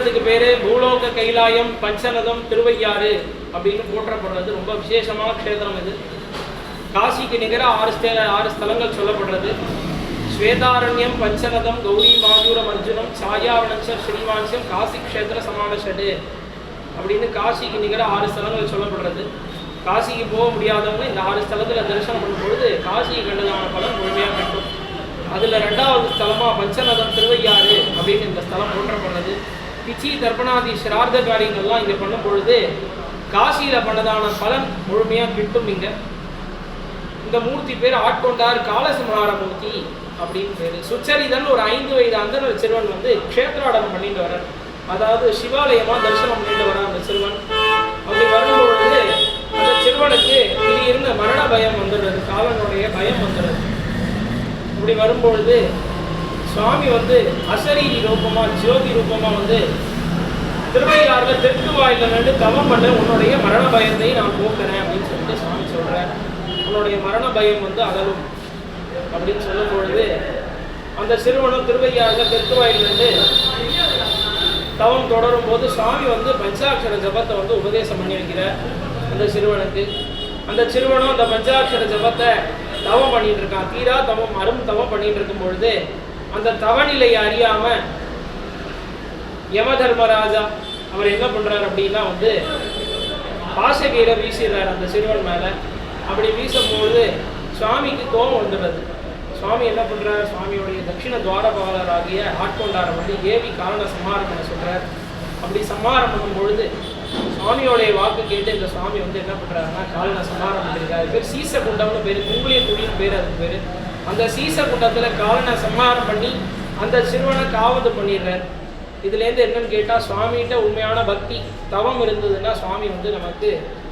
க்ஷேத்திரத்துக்கு பேரு பூலோக கைலாயம் பஞ்சநதம் திருவையாறு அப்படின்னு போற்றப்படுறது. ரொம்ப விசேஷமான க்ஷேத்திரம் இது. காசிக்கு நிகர ஆறு ஸ்தே ஆறு ஸ்தலங்கள் சொல்லப்படுறது. ஸ்வேதாரண்யம் பஞ்சநதம் கௌரி மாதூரம் அர்ஜுனம் சாயாவனச்ச ஸ்ரீவான்சம் காசி க்ஷேத்திர சமான ஷடு அப்படின்னு காசிக்கு நிகர ஆறு ஸ்தலங்கள் சொல்லப்படுறது. காசிக்கு போக முடியாதவங்க இந்த ஆறு ஸ்தலத்தில் தரிசனம் பண்ணும்பொழுது காசிக்கு கண்டதான பலன் முழுமையாக கிட்டும். அதில் ரெண்டாவது ஸ்தலமாக பஞ்சநதம் திருவையாறு அப்படின்னு இந்த ஸ்தலம் போற்றப்படுறது. பிச்சி தர்ப்பணாதி சிரார்த்த காரியங்கள்லாம் இங்கே பண்ணும் பொழுது காசியில் பண்ணதான பலன் முழுமையாக கிட்டும் இங்கே. இந்த மூர்த்தி பேர் ஆட்கொண்டார் காலசம்ஹார மூர்த்தி அப்படின்னு பேர். சுச்சரிதன் ஒரு ஐந்து வயது அந்த சிறுவன் வந்து க்ஷேத்ராடனம் பண்ணிட்டு வரார் அதாவது சிவாலயமாக தரிசனம் பண்ணிட்டு வரான் அந்த சிறுவன். அப்படி வரும்பொழுது அந்த சிறுவனுக்கு திடீர்னு மரண பயம் வந்துடுறது காலனுடைய பயம் வந்துடுறது. இப்படி வரும்பொழுது சுவாமி வந்து அசரீரி ரூபமா ஜோதி ரூபமா வந்து திருவையாறுல தெற்கு வாயில நின்று தவம் பண்ண உன்னுடைய மரண பயத்தை நான் போக்குறேன் அப்படின்னு சொல்லிட்டு சுவாமி சொல்கிறேன் உன்னுடைய மரண பயம் வந்து அகலும் அப்படின்னு சொல்லும் பொழுது அந்த சிறுவனும் திருவையாறுல தெற்கு வாயில தவம் தொடரும் போது சுவாமி வந்து பஞ்சாட்சர ஜபத்தை வந்து உபதேசம் பண்ணி வைக்கிறார் அந்த சிறுவனுக்கு. அந்த சிறுவனும் அந்த பஞ்சாட்சர ஜபத்தை தவம் பண்ணிட்டு இருக்கான். தீரா தவம் அரும் தவம் பண்ணிட்டு இருக்கும் பொழுது அந்த தவநிலையை அறியாம யம தர்மராஜா அவர் என்ன பண்றாரு அப்படின்னா வந்து பாசகீரை வீசிடுறாரு அந்த சிறுவன் மேல. அப்படி வீசும்போது சுவாமிக்கு கோபம் வந்துடுறது. சுவாமி என்ன பண்றாரு? சுவாமியுடைய தட்சிண துவாரபாலராகிய ஆட்கொண்டாரை வந்து ஏவி காரண சம்ஹாரம் பண்ண சொல்றார். அப்படி சம்ஹாரம் பண்ணும் பொழுது சுவாமியோடைய வாக்கு கேட்டு இந்த சுவாமி வந்து என்ன பண்றாருன்னா காலன சம்ஹாரம் பண்ணிருக்காரு. பேர் சீச குண்டம்னு பேர் குங்குளிய துணியும் பேர் அதுக்கு பேர். அந்த சீச கூட்டத்தில் காலனை சம்ஹாரம் பண்ணி அந்த சிறுவனை காவந்து பண்ணிடுறார். இதுலேருந்து என்னன்னு கேட்டால் சுவாமிகிட்ட உண்மையான பக்தி தவம் இருந்ததுன்னா சுவாமி வந்து நமக்கு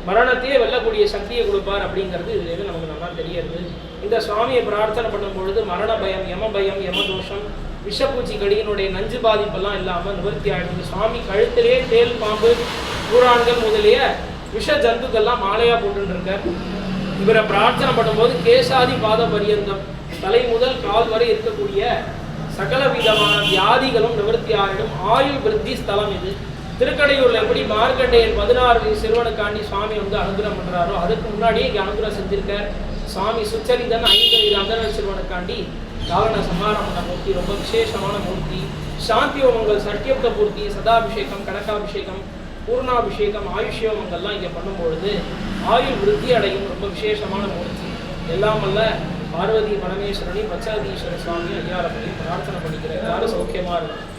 மரணத்தையே வெல்லக்கூடிய சக்தியை கொடுப்பார் அப்படிங்கிறது இதுலேருந்து நமக்கு நல்லா தெரியறது. இந்த சுவாமியை பிரார்த்தனை பண்ணும் பொழுது மரண பயம் யம பயம் யம தோஷம் விஷப்பூச்சி கடியினுடைய நஞ்சு பாதிப்பெல்லாம் இல்லாமல் நிவர்த்தி ஆகிடுது சுவாமி கழுத்திலே தேல் பாம்பு பூரான்கள் முதலிய விஷ ஜந்துக்கள்லாம் மாலையாக போட்டுருக்கார் இவரை பிரார்த்தனை பண்ணும்போது கேசாதி பாத பரியந்தம். தலை முதல் கால் வரை இருக்கக்கூடிய சகல விதமான வியாதிகளும் நிவர்த்தி ஆகிடும் ஆயுள் விருத்தி ஸ்தலம் இது. திருக்கடையூரில் எப்படி மார்க்கண்டேயன் பதினாறு சிறுவனுக்காண்டி சுவாமி வந்து அனுகிரகம் பண்ணுறாரோ அதுக்கு முன்னாடியே இங்கே அனுகிரகம் செஞ்சிருக்கார். சுவாமி சுச்சரிதன் ஐந்து அந்தன சிறுவனுக்காண்டி காரண சம்ஹாரம் பண்ண மூர்த்தி ரொம்ப விசேஷமான மூர்த்தி. சாந்தி ஹோமங்கள் சட்டியப்த பூர்த்தி சதாபிஷேகம் கனகாபிஷேகம் பூர்ணாபிஷேகம் ஆயுஷ்யோமங்கள்லாம் இங்கே பண்ணும்பொழுது ஆயுள் விருத்தி அடையும். ரொம்ப விசேஷமான மூர்த்தி. எல்லாம் வல்ல பார்வதி பரமேஸ்வரனி பச்சாதீஸ்வர சுவாமி ஐயாரப்படி பிரார்த்தனை பண்ணிக்கிறேன். எல்லாரும் சௌக்கியமாக இருக்கும்